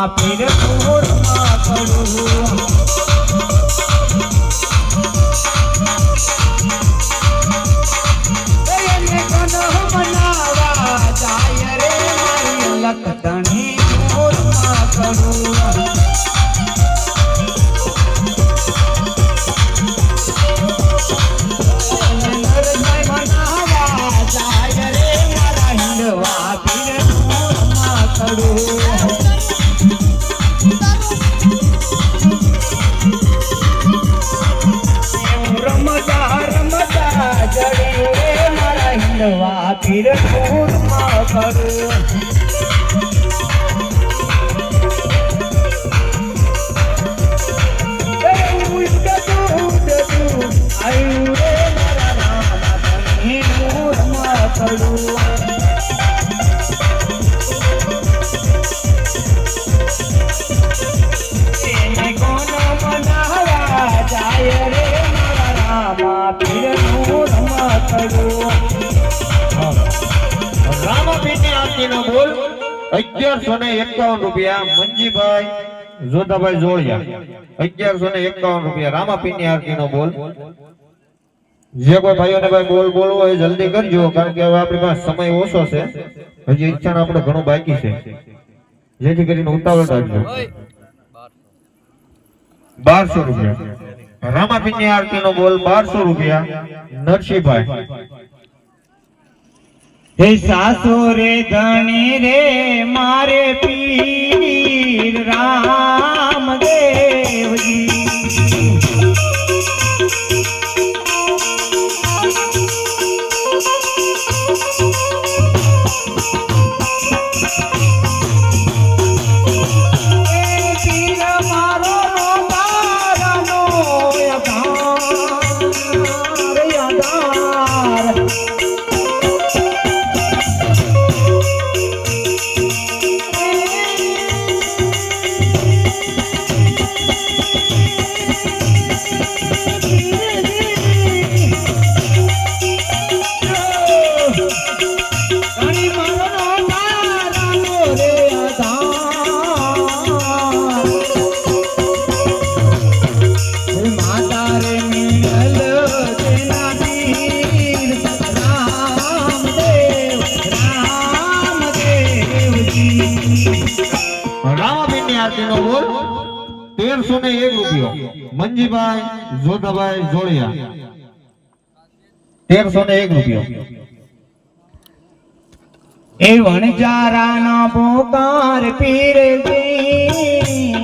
રામા પીર પૂરમાં પીર પૂરમાં કરું એ ઉડતું રામાપીરની બોલ. અગિયારસો ને એકાવન રૂપિયા મંજીભાઈ જોધાભાઈ જોડિયા. અગિયારસો ને એકાવન રૂપિયા રામાપીરની આરતીનો બોલ. જે કોઈ ભાઈઓને ભાઈ બોલ બોલવો હોય જલ્દી કરજો, કારણ કે હવે આપણી પાસે સમય ઓછો છે. હજી ઈચ્છા આપણે ઘણું બાકી છે. જેથી કરીને ઉતાવળ રાખજો. બારસો રૂપિયા. રામાપીરની આરતીનો બોલ બારસો રૂપિયા નરસિંહભાઈ. હે સાસુ રે ધણી રે મારે પીર રામ દેવજી પીર આરતીનો બોલ તેરસો ને એક રૂપિયો. મંજીભાઈ જોધાભાઈ જોડિયા. તેરસો ને એક રૂપિયો. એ વણજારાનો પોકાર પીર જી